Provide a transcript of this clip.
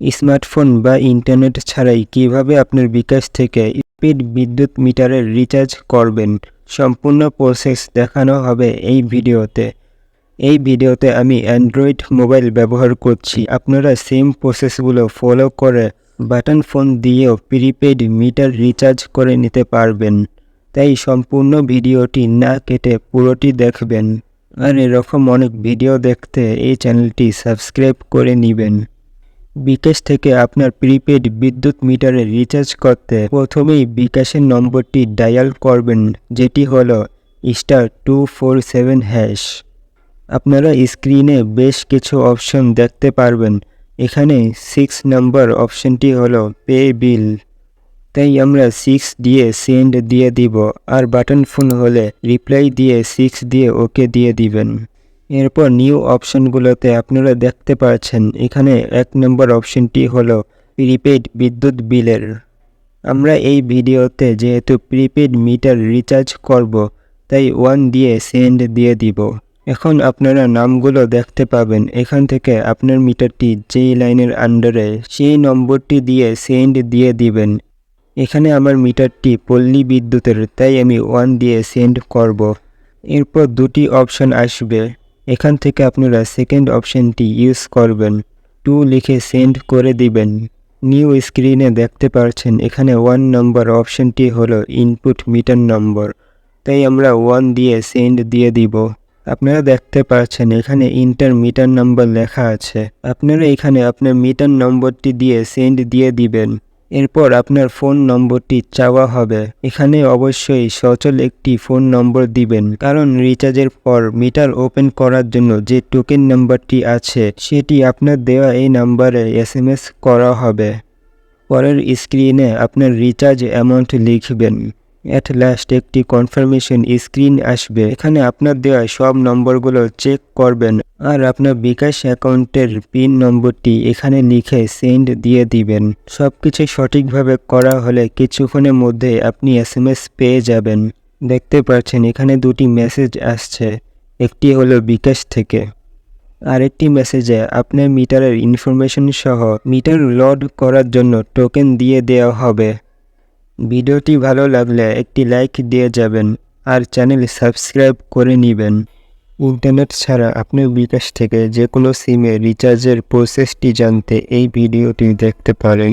Smartphone বা internet ছাড়াই কীভাবে আপনার বিকাশ থেকে স্পিড বিদ্যুৎ মিটারের রিচার্জ করবেন, সম্পূর্ণ প্রসেস দেখানো হবে এই ভিডিওতে। এই ভিডিওতে আমি অ্যান্ড্রয়েড মোবাইল ব্যবহার করছি। আপনারা সেম প্রসেসগুলো ফলো করে বাটন ফোন দিয়েও প্রিপেড মিটার রিচার্জ করে নিতে পারবেন। তাই সম্পূর্ণ ভিডিওটি না কেটে পুরোটি দেখবেন। আর এরকম অনেক ভিডিও দেখতে এই চ্যানেলটি সাবস্ক্রাইব করে নেবেন। বিকাশ থেকে আপনার প্রিপেড বিদ্যুৎ মিটারে রিচার্জ করতে প্রথমেই বিকাশের নম্বরটি ডায়াল করবেন, যেটি হল star two four seven hash. আপনারা স্ক্রিনে বেশ কিছু অপশন দেখতে পারবেন। এখানে সিক্স নাম্বার অপশনটি হলো পে বিল। তাই আমরা সিক্স দিয়ে সেন্ড দিয়ে দিব, আর বাটন ফোন হলে রিপ্লাই দিয়ে সিক্স দিয়ে ওকে দিয়ে দিবেন। এরপর নিউ অপশনগুলোতে আপনারা দেখতে পাচ্ছেন, এখানে এক নম্বর অপশনটি হলো প্রিপেড বিদ্যুৎ বিলের। আমরা এই ভিডিওতে যেহেতু প্রিপেড মিটার রিচার্জ করব, তাই ওয়ান দিয়ে সেন্ড দিয়ে দিব। এখন আপনারা নামগুলো দেখতে পাবেন, এখান থেকে আপনার মিটারটি যেই লাইনের আন্ডারে সেই নম্বরটি দিয়ে সেন্ড দিয়ে দিবেন। এখানে আমার মিটারটি পল্লী বিদ্যুতের, তাই আমি ওয়ান দিয়ে সেন্ড করব। এরপর দুটি অপশন আসবে। এখান থেকে আপনারা সেকেন্ড অপশনটি ইউজ করবেন। টু লিখে সেন্ড করে দিবেন। নিউ স্ক্রিনে দেখতে পাচ্ছেন এখানে ওয়ান নম্বর অপশনটি হলো ইনপুট মিটার নম্বর তাই আমরা ওয়ান দিয়ে সেন্ড দিয়ে দিব। আপনারা দেখতে পাচ্ছেন, এখানে ইন্টার মিটার নাম্বার লেখা আছে। আপনারা এখানে আপনার মিটার নম্বরটি দিয়ে সেন্ড দিয়ে দিবেন। এরপর আপনার ফোন নম্বরটি চাওয়া হবে। এখানে অবশ্যই সচল একটি ফোন নম্বর দিবেন। কারণ রিচার্জের পর মিটার ওপেন করার জন্য যে টোকেন নাম্বারটি আছে, সেটি আপনার দেওয়া এই নাম্বারে এসএমএস করা হবে। পরের স্ক্রিনে আপনার রিচার্জ অ্যামাউন্ট লিখবেন। অ্যাট লাস্ট একটি কনফার্মেশন স্ক্রিন আসবে। এখানে আপনার দেওয়া সব নম্বরগুলো চেক করবেন। আর আপনার বিকাশ অ্যাকাউন্টের পিন নম্বরটি এখানে লিখে সেন্ড দিয়ে দিবেন। সব কিছু সঠিকভাবে করা হলে কিছুক্ষণের মধ্যে আপনি এসএমএস পেয়ে যাবেন। দেখতে পাচ্ছেন, এখানে দুটি মেসেজ আসছে। একটি হলো বিকাশ থেকে। আরেকটি মেসেজে আপনার মিটারের ইনফরমেশন সহ মিটার লোড করার জন্য টোকেন দিয়ে দেওয়া হবে। ভিডিওটি ভালো লাগলে একটি লাইক দিয়ে যাবেন আর চ্যানেল সাবস্ক্রাইব করে নেবেন। ইন্টারনেট ছাড়া আপনি বিকাশ থেকে যে কোনো সিমে রিচার্জের প্রসেসটি জানতে এই ভিডিওটি দেখতে পারেন।